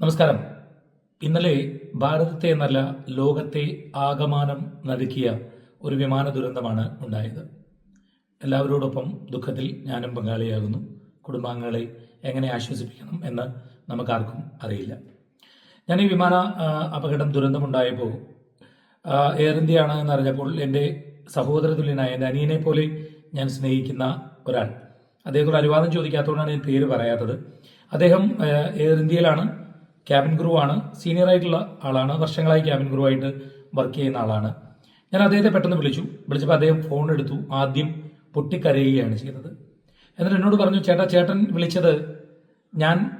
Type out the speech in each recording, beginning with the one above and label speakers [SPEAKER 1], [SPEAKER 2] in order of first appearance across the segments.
[SPEAKER 1] നമസ്കാരം. ഇന്നലെ ഭാരതത്തെ എന്നല്ല ലോകത്തെ ആകമാനം നടുക്കിയ ഒരു വിമാന ദുരന്തമാണ് ഉണ്ടായത്. എല്ലാവരോടൊപ്പം ദുഃഖത്തിൽ ഞാനും പങ്കാളിയാകുന്നു. കുടുംബാംഗങ്ങളെ എങ്ങനെ ആശ്വസിപ്പിക്കണം എന്ന് നമുക്കാർക്കും അറിയില്ല. ഞാൻ ഈ വിമാന അപകടം ദുരന്തമുണ്ടായപ്പോൾ എയർ ഇന്ത്യ ആണ് എന്നറിഞ്ഞപ്പോൾ എന്റെ സഹോദര തുല്യനായ എന്റെ അനിയനെ പോലെ ഞാൻ സ്നേഹിക്കുന്ന ഒരാൾ. അദ്ദേഹത്തോട് അനുവാദം ചോദിക്കാത്തതുകൊണ്ടാണ് ഞാൻ പേര് പറയാത്തത്. അദ്ദേഹം എയർ ഇന്ത്യയിലാണ് ക്യാബിൻ ക്രൂ ആണ്. സീനിയർ ആയിട്ടുള്ള ആളാണ്. വർഷങ്ങളായി ക്യാബിൻ ക്രൂ ആയിട്ട് വർക്ക് ചെയ്യുന്ന ആളാണ്. ഞാൻ അദ്ദേഹത്തെ പെട്ടെന്ന് വിളിച്ചു. വിളിച്ചപ്പോൾ അദ്ദേഹം ഫോൺ എടുത്തു. ആദ്യം പൊട്ടിക്കരയുകയാണ് ചെയ്തത് എന്നിട്ട് എന്നോട് പറഞ്ഞു ചേട്ടാ ചേട്ടൻ വിളിച്ചത് ഞാൻ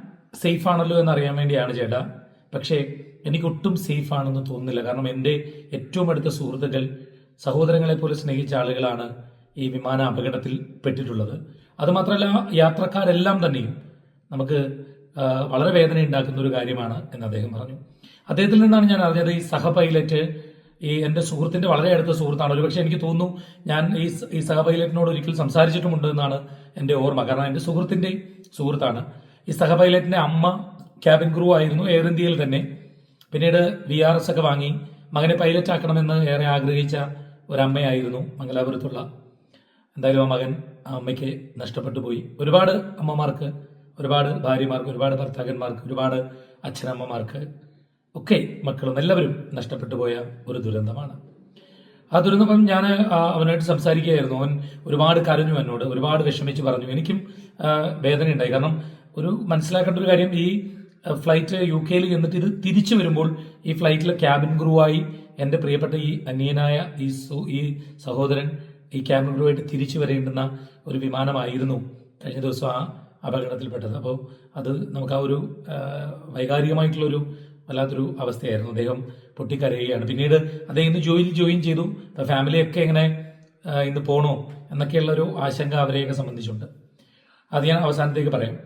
[SPEAKER 1] സേഫ് ആണല്ലോ എന്നറിയാൻ വേണ്ടിയാണ് ചേട്ടാ. പക്ഷേ എനിക്ക് ഒട്ടും സേഫ് ആണെന്ന് തോന്നുന്നില്ല. കാരണം എന്റെ ഏറ്റവും അടുത്ത സുഹൃത്തുക്കൾ സഹോദരങ്ങളെ പോലെ സ്നേഹിച്ച ആളുകളാണ് ഈ വിമാന അപകടത്തിൽ പെട്ടിട്ടുള്ളത്. അതുമാത്രമല്ല യാത്രക്കാരെല്ലാം തന്നെയും നമുക്ക് വളരെ വേദന ഉണ്ടാക്കുന്ന ഒരു കാര്യമാണ് എന്ന് അദ്ദേഹം പറഞ്ഞു. അദ്ദേഹത്തിൽ നിന്നാണ് ഞാൻ അറിഞ്ഞത് ഈ സഹ പൈലറ്റ് ഈ എന്റെ സുഹൃത്തിന്റെ വളരെ അടുത്ത സുഹൃത്താണ്. ഒരുപക്ഷെ എനിക്ക് തോന്നുന്നു ഞാൻ ഈ ഈ സഹ പൈലറ്റിനോട് ഒരിക്കൽ സംസാരിച്ചിട്ടുമുണ്ട് എന്നാണ് എന്റെ ഓർമ്മ. കാരണം എന്റെ സുഹൃത്തിന്റെ സുഹൃത്താണ്. ഈ സഹ പൈലറ്റിന്റെ അമ്മ ക്യാബിൻ ക്രൂ ആയിരുന്നു എയർ ഇന്ത്യയിൽ തന്നെ. പിന്നീട് വി ആർ എസ് ഒക്കെ വാങ്ങി മകനെ പൈലറ്റ് ആക്കണമെന്ന് ഏറെ ആഗ്രഹിച്ച ഒരമ്മയായിരുന്നു മംഗലാപുരത്തുള്ള. എന്തായാലും ആ മകൻ ആ അമ്മയ്ക്ക് നഷ്ടപ്പെട്ടു പോയി. ഒരുപാട് അമ്മമാർക്ക് ഒരുപാട് ഭാര്യമാർക്ക് ഒരുപാട് ഭർത്താക്കന്മാർക്ക് ഒരുപാട് അച്ഛനമ്മമാർക്ക് ഒക്കെ മക്കളും എല്ലാവരും നഷ്ടപ്പെട്ടു പോയ ഒരു ദുരന്തമാണ്. ആ ദുരന്തം ഞാൻ അവനായിട്ട് സംസാരിക്കുകയായിരുന്നു. അവൻ ഒരുപാട് കരഞ്ഞു എന്നോട് ഒരുപാട് വിഷമിച്ച് പറഞ്ഞു. എനിക്കും വേദന ഉണ്ടായി കാരണം ഒരു മനസ്സിലാക്കേണ്ട ഒരു കാര്യം ഈ ഫ്ലൈറ്റ് യു കെയിൽ ചെന്നിട്ട് ഇത് തിരിച്ചു വരുമ്പോൾ ഈ ഫ്ലൈറ്റിലെ ക്യാബിൻ ക്രൂ ആയി എന്റെ പ്രിയപ്പെട്ട ഈ അന്യനായ ഈ ഈ സഹോദരൻ ഈ ക്യാബിൻ ക്രൂ ആയിട്ട് തിരിച്ചു വരേണ്ടുന്ന ഒരു വിമാനമായിരുന്നു. കഴിഞ്ഞ ദിവസം ആ അപകടത്തിൽപ്പെട്ടത്. അപ്പോൾ അത് നമുക്ക് ആ ഒരു വൈകാരികമായിട്ടുള്ളൊരു വല്ലാത്തൊരു അവസ്ഥയായിരുന്നു. അദ്ദേഹം പൊട്ടിക്കരയുകയാണ്. പിന്നീട് അദ്ദേഹം ഇന്ന് ജോയിൽ ജോയിൻ ചെയ്തു. ഫാമിലിയൊക്കെ എങ്ങനെ ഇന്ന് പോണോ എന്നൊക്കെയുള്ള ഒരു ആശങ്ക അവരെയൊക്കെ സംബന്ധിച്ചുണ്ട്. അത് ഞാൻ അവസാനത്തേക്ക് പറയാം.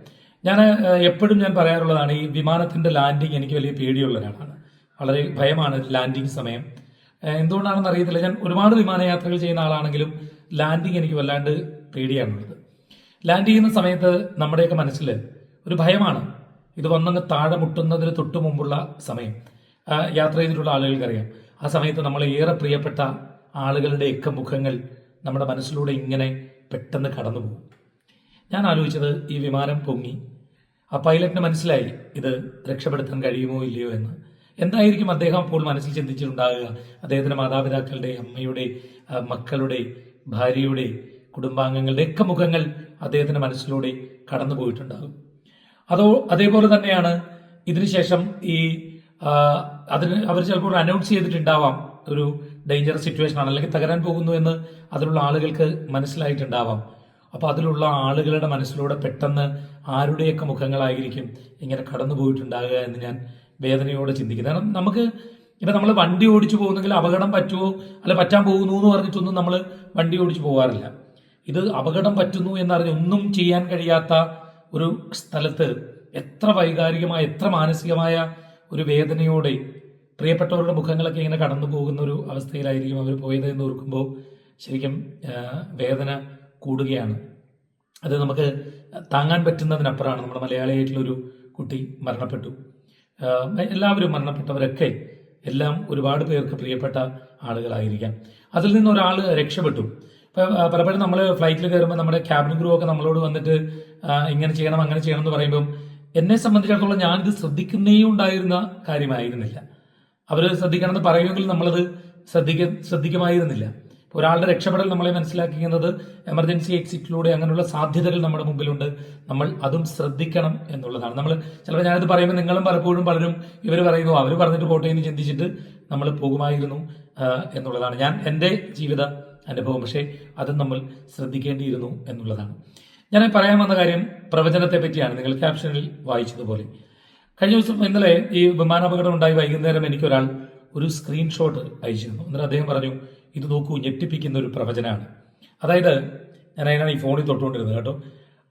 [SPEAKER 1] ഞാൻ എപ്പോഴും ഞാൻ പറയാറുള്ളതാണ് ഈ വിമാനത്തിന്റെ ലാൻഡിങ് എനിക്ക് വലിയ പേടിയുള്ള ഒരാളാണ്. വളരെ ഭയമാണ് ലാൻഡിങ് സമയം. എന്തുകൊണ്ടാണെന്ന് അറിയത്തില്ല. ഞാൻ ഒരുപാട് വിമാനയാത്രകൾ ചെയ്യുന്ന ആളാണെങ്കിലും ലാൻഡിങ് എനിക്ക് വല്ലാണ്ട് പേടിയാണുള്ളത്. ലാൻഡ് ചെയ്യുന്ന സമയത്ത് നമ്മുടെയൊക്കെ മനസ്സിൽ ഒരു ഭയമാണ്. ഇത് വന്നങ്ങ് താഴെ മുട്ടുന്നതിന് തൊട്ട് മുമ്പുള്ള സമയം. യാത്ര ചെയ്തിട്ടുള്ള ആളുകൾക്കറിയാം. ആ സമയത്ത് നമ്മളെ ഏറെ പ്രിയപ്പെട്ട ആളുകളുടെയൊക്കെ മുഖങ്ങൾ നമ്മുടെ മനസ്സിലൂടെ ഇങ്ങനെ പെട്ടെന്ന് കടന്നു പോകും ഞാൻ ആലോചിച്ചത് ഈ വിമാനം പൊങ്ങി. ആ പൈലറ്റിന് മനസ്സിലായി ഇത് രക്ഷപ്പെടുത്താൻ കഴിയുമോ ഇല്ലയോ എന്ന്. എന്തായിരിക്കും അദ്ദേഹം അപ്പോൾ മനസ്സിൽ ചിന്തിച്ചിട്ടുണ്ടാകുക? അദ്ദേഹത്തിന്റെ മാതാപിതാക്കളുടെ അമ്മയുടെ മക്കളുടെ ഭാര്യയുടെ കുടുംബാംഗങ്ങളുടെ ഒക്കെ മുഖങ്ങൾ അദ്ദേഹത്തിന്റെ മനസ്സിലൂടെ കടന്നു പോയിട്ടുണ്ടാകും. അതോ അതേപോലെ തന്നെയാണ് ഇതിനുശേഷം ഈ അതിന് അവർ ചിലപ്പോൾ അനൗൺസ് ചെയ്തിട്ടുണ്ടാവാം. ഒരു ഡേഞ്ചറസ് സിറ്റുവേഷൻ ആണ്. അല്ലെങ്കിൽ തകരാൻ പോകുന്നു എന്ന് അതിലുള്ള ആളുകൾക്ക് മനസ്സിലായിട്ടുണ്ടാവാം. അപ്പോൾ അതിലുള്ള ആളുകളുടെ മനസ്സിലൂടെ പെട്ടെന്ന് ആരുടെയൊക്കെ മുഖങ്ങളായിരിക്കും ഇങ്ങനെ കടന്നു പോയിട്ടുണ്ടാകുക എന്ന് ഞാൻ വേദനയോടെ ചിന്തിക്കുന്നു. കാരണം നമുക്ക് ഇപ്പൊ നമ്മൾ വണ്ടി ഓടിച്ചു പോകുന്നെങ്കിൽ അപകടം പറ്റുമോ അല്ല പറ്റാൻ പോകുന്നു എന്ന് പറഞ്ഞിട്ടൊന്നും നമ്മൾ വണ്ടി ഓടിച്ചു പോകാറില്ല ഇത് അപകടം പറ്റുന്നു എന്നറിഞ്ഞ് ഒന്നും ചെയ്യാൻ കഴിയാത്ത ഒരു സ്ഥലത്ത് എത്ര വൈകാരികമായ എത്ര മാനസികമായ ഒരു വേദനയോടെ പ്രിയപ്പെട്ടവരുടെ മുഖങ്ങളൊക്കെ ഇങ്ങനെ കടന്നു പോകുന്ന ഒരു അവസ്ഥയിലായിരിക്കും അവർ പോയത് എന്ന് ഓർക്കുമ്പോൾ ശരിക്കും വേദന കൂടുകയാണ്. അത് നമുക്ക് താങ്ങാൻ പറ്റുന്നതിനപ്പുറമാണ്. നമ്മുടെ മലയാളിയായിട്ടുള്ളൊരു കുട്ടി മരണപ്പെട്ടു. എല്ലാവരും മരണപ്പെട്ടവരൊക്കെ എല്ലാം ഒരുപാട് പേർക്ക് പ്രിയപ്പെട്ട ആളുകളായിരിക്കാം. അതിൽ നിന്ന് ഒരാൾ രക്ഷപ്പെട്ടു. ഇപ്പൊ പലപ്പോഴും നമ്മൾ ഫ്ലൈറ്റിൽ കയറുമ്പോൾ നമ്മുടെ ക്യാബിൻ ക്രൂ ഒക്കെ നമ്മളോട് വന്നിട്ട് ഇങ്ങനെ ചെയ്യണം അങ്ങനെ ചെയ്യണം എന്ന് പറയുമ്പോൾ എന്നെ സംബന്ധിച്ചിടത്തോളം ഞാനിത് ശ്രദ്ധിക്കുന്നേ ഉണ്ടായിരുന്ന കാര്യമായിരുന്നില്ല. അവർ ശ്രദ്ധിക്കണം എന്ന് പറയുമെങ്കിൽ നമ്മളത് ശ്രദ്ധിക്ക ശ്രദ്ധിക്കുമായിരുന്നില്ല. ഒരാളുടെ രക്ഷപ്പെടൽ നമ്മളെ മനസ്സിലാക്കുന്നത് എമർജൻസി എക്സിറ്റിലൂടെ അങ്ങനെയുള്ള സാധ്യതകൾ നമ്മുടെ മുമ്പിലുണ്ട്. നമ്മൾ അതും ശ്രദ്ധിക്കണം എന്നുള്ളതാണ്. നമ്മൾ ചിലപ്പോൾ ഞാനിത് പറയുമ്പോൾ നിങ്ങളും പലപ്പോഴും പലരും ഇവർ പറയുന്നു അവർ പറഞ്ഞിട്ട് പോട്ടെ എന്ന് ചിന്തിച്ചിട്ട് നമ്മൾ പോകുമായിരുന്നു എന്നുള്ളതാണ്. ഞാൻ എന്റെ ജീവിത അനുഭവം. പക്ഷേ അത് നമ്മൾ ശ്രദ്ധിക്കേണ്ടിയിരുന്നു എന്നുള്ളതാണ്. ഞാൻ പറയാൻ വന്ന കാര്യം പ്രവചനത്തെ പറ്റിയാണ്. നിങ്ങൾ ക്യാപ്ഷനിൽ വായിച്ചതുപോലെ. കഴിഞ്ഞ ദിവസം ഇന്നലെ ഈ വിമാനാപകടം ഉണ്ടായി വൈകുന്നേരം എനിക്കൊരാൾ ഒരു സ്ക്രീൻഷോട്ട് അയച്ചിരുന്നു. എന്നിട്ട് അദ്ദേഹം പറഞ്ഞു ഇത് നോക്കൂ ഞെട്ടിപ്പിക്കുന്ന ഒരു പ്രവചനമാണ്. അതായത് ഞാൻ അതിനാണ് ഈ ഫോണിൽ തൊട്ടുകൊണ്ടിരുന്നത് കേട്ടോ.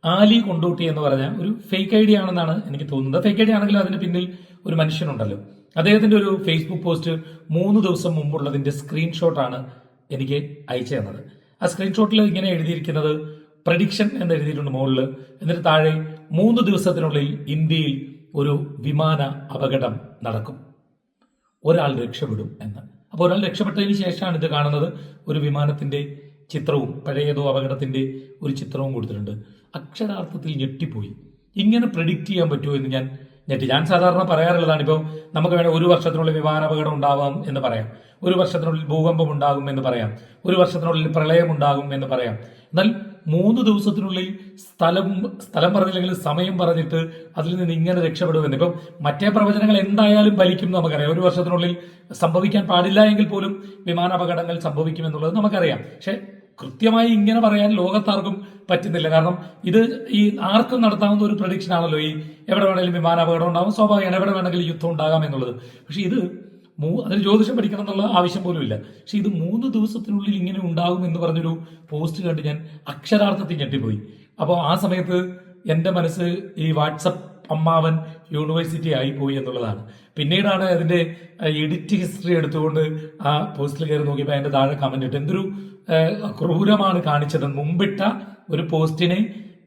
[SPEAKER 1] ആലി കൊണ്ടോട്ടി എന്ന് പറഞ്ഞ ഒരു ഫേക്ക് ഐ ഡി ആണെന്നാണ് എനിക്ക് തോന്നുന്നത്. ഫേക്ക് ഐ ഡി ആണെങ്കിലും അതിന് പിന്നിൽ ഒരു മനുഷ്യനുണ്ടല്ലോ. അദ്ദേഹത്തിന്റെ ഒരു ഫേസ്ബുക്ക് പോസ്റ്റ് മൂന്ന് ദിവസം മുമ്പുള്ളതിന്റെ സ്ക്രീൻഷോട്ടാണ് എനിക്ക് അയച്ചു തന്നത്. ആ സ്ക്രീൻഷോട്ടിൽ ഇങ്ങനെ എഴുതിയിരിക്കുന്നത് പ്രഡിക്ഷൻ എന്ന് എഴുതിയിട്ടുണ്ട് മുകളിൽ എന്നിട്ട് താഴെ മൂന്ന് ദിവസത്തിനുള്ളിൽ ഇന്ത്യയിൽ ഒരു വിമാന അപകടം നടക്കും. ഒരാൾ രക്ഷപ്പെടും എന്ന്. അപ്പോൾ ഒരാൾ രക്ഷപ്പെട്ടതിന് ശേഷമാണ് ഇത് കാണുന്നത്. ഒരു വിമാനത്തിന്റെ ചിത്രവും പഴയതോ അപകടത്തിന്റെ ഒരു ചിത്രവും കൊടുത്തിട്ടുണ്ട്. അക്ഷരാർത്ഥത്തിൽ ഞെട്ടിപ്പോയി. ഇങ്ങനെ പ്രെഡിക്റ്റ് ചെയ്യാൻ പറ്റുമോ എന്ന് ഞാൻ ഞെട്ടി ഞാൻ സാധാരണ പറയാറുള്ളതാണ് ഇപ്പോൾ നമുക്ക് വേണേൽ ഒരു വർഷത്തിനുള്ളിൽ വിമാനാപകടം ഉണ്ടാവാം എന്ന് പറയാം. ഒരു വർഷത്തിനുള്ളിൽ ഭൂകമ്പം ഉണ്ടാകും എന്ന് പറയാം. ഒരു വർഷത്തിനുള്ളിൽ പ്രളയം ഉണ്ടാകും എന്ന് പറയാം. എന്നാൽ മൂന്ന് ദിവസത്തിനുള്ളിൽ സ്ഥലം സ്ഥലം പറഞ്ഞില്ലെങ്കിൽ സമയം പറഞ്ഞിട്ട് അതിൽ നിന്ന് ഇങ്ങനെ രക്ഷപ്പെടുമെന്ന്. ഇപ്പം മറ്റേ പ്രവചനങ്ങൾ എന്തായാലും ഫലിക്കും നമുക്കറിയാം. ഒരു വർഷത്തിനുള്ളിൽ സംഭവിക്കാൻ പാടില്ല എങ്കിൽ പോലും വിമാനാപകടങ്ങൾ സംഭവിക്കുമെന്നുള്ളത് നമുക്കറിയാം. പക്ഷെ കൃത്യമായി ഇങ്ങനെ പറയാൻ ലോകത്താർക്കും പറ്റുന്നില്ല. കാരണം ഇത് ഈ ആർക്കും നടത്താവുന്ന ഒരു പ്രഡിക്ഷൻ ആണല്ലോ ഈ എവിടെ വേണമെങ്കിലും വിമാനാപകടം ഉണ്ടാകും സ്വാഭാവികമാണ് എവിടെ വേണമെങ്കിലും യുദ്ധം ഉണ്ടാകാം എന്നുള്ളത്. പക്ഷെ ഇത് മൂ അതിന് ജ്യോതിഷം പഠിക്കണം എന്നുള്ള ആവശ്യം പോലും ഇല്ല. പക്ഷെ ഇത് മൂന്ന് ദിവസത്തിനുള്ളിൽ ഇങ്ങനെ ഉണ്ടാകും എന്ന് പറഞ്ഞൊരു പോസ്റ്റ് കണ്ട് ഞാൻ അക്ഷരാർത്ഥത്തിൽ ഞെട്ടിപ്പോയി. അപ്പോൾ ആ സമയത്ത് എന്റെ മനസ്സ് ഈ വാട്സപ്പ് അമ്മാവൻ യൂണിവേഴ്സിറ്റി ആയി പോയി എന്നുള്ളതാണ്. പിന്നീടാണ് അതിന്റെ എഡിറ്റ് ഹിസ്റ്ററി എടുത്തുകൊണ്ട് ആ പോസ്റ്റിൽ കയറി നോക്കിയപ്പോൾ അതിന്റെ താഴെ കമന്റ് ഇട്ട് എന്തൊരു ക്രൂരമാണ് കാണിച്ചത്. മുമ്പിട്ട ഒരു പോസ്റ്റിനെ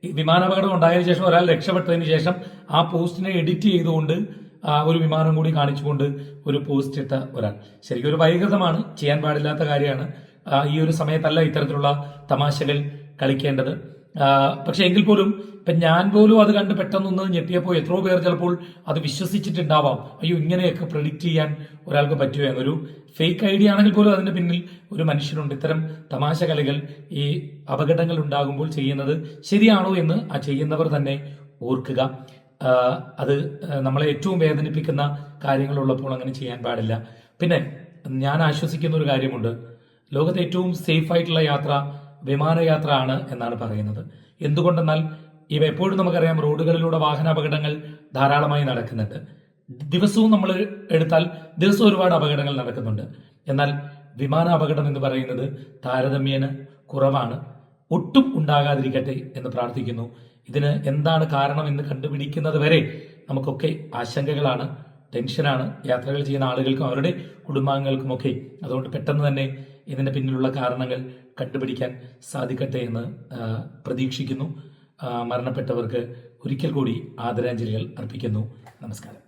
[SPEAKER 1] വിമാനാപകടം ഉണ്ടായതിനു ശേഷം ഒരാൾ രക്ഷപ്പെട്ടതിന് ശേഷം ആ പോസ്റ്റിനെ എഡിറ്റ് ചെയ്തുകൊണ്ട് ആ ഒരു വിമാനം കൂടി കാണിച്ചുകൊണ്ട് ഒരു പോസ്റ്റ് ഇട്ട ഒരാൾ. ശരിക്കും ഒരു വൈകൃതമാണ് ചെയ്യാൻ പാടില്ലാത്ത കാര്യമാണ്. ഈ ഒരു സമയത്തല്ല ഇത്തരത്തിലുള്ള തമാശകൾ കളിക്കേണ്ടത്. പക്ഷെ എങ്കിൽ പോലും ഇപ്പൊ ഞാൻ പോലും അത് കണ്ട് പെട്ടെന്നൊന്ന് ഞെട്ടിയപ്പോൾ എത്രയോ പേർ ചിലപ്പോൾ അത് വിശ്വസിച്ചിട്ടുണ്ടാവാം. അയ്യോ ഇങ്ങനെയൊക്കെ പ്രഡിക്റ്റ് ചെയ്യാൻ ഒരാൾക്ക് പറ്റുമോ എന്നൊരു ഫേക്ക് ഐഡിയ ആണെങ്കിൽ പോലും അതിന്റെ പിന്നിൽ ഒരു മനുഷ്യനുണ്ട്. ഇത്തരം തമാശ കളികൾ ഈ അപകടങ്ങൾ ഉണ്ടാകുമ്പോൾ ചെയ്യുന്നത് ശരിയാണോ എന്ന് ആ ചെയ്യുന്നവർ തന്നെ ഓർക്കുക. അത് നമ്മളെ ഏറ്റവും വേദനിപ്പിക്കുന്ന കാര്യങ്ങളുള്ളപ്പോൾ അങ്ങനെ ചെയ്യാൻ പാടില്ല. പിന്നെ ഞാൻ ആശ്വസിക്കുന്ന ഒരു കാര്യമുണ്ട്. ലോകത്തെ ഏറ്റവും സേഫ് ആയിട്ടുള്ള യാത്ര വിമാനയാത്ര ആണ് എന്നാണ് പറയുന്നത്. എന്തുകൊണ്ടെന്നാൽ ഇവ എപ്പോഴും നമുക്കറിയാം റോഡുകളിലൂടെ വാഹന അപകടങ്ങൾ ധാരാളമായി നടക്കുന്നുണ്ട്. ദിവസവും നമ്മൾ എടുത്താൽ ദിവസവും ഒരുപാട് അപകടങ്ങൾ നടക്കുന്നുണ്ട്. എന്നാൽ വിമാന അപകടം എന്ന് പറയുന്നത് താരതമ്യേന കുറവാണ്. ഒട്ടും ഉണ്ടാകാതിരിക്കട്ടെ എന്ന് പ്രാർത്ഥിക്കുന്നു. ഇതിന് എന്താണ് കാരണം എന്ന് കണ്ടുപിടിക്കുന്നത് വരെ നമുക്കൊക്കെ ആശങ്കകളാണ്. ടെൻഷനാണ് യാത്രകൾ ചെയ്യുന്ന ആളുകൾക്കും അവരുടെ കുടുംബാംഗങ്ങൾക്കുമൊക്കെ. അതുകൊണ്ട് പെട്ടെന്ന് തന്നെ ഇതിന്റെ പിന്നിലുള്ള കാരണങ്ങൾ കണ്ടുപിടിക്കാൻ സാധിക്കട്ടെ എന്ന് പ്രതീക്ഷിക്കുന്നു. മരണപ്പെട്ടവർക്ക് ഒരിക്കൽ കൂടി ആദരാഞ്ജലികൾ അർപ്പിക്കുന്നു. നമസ്കാരം.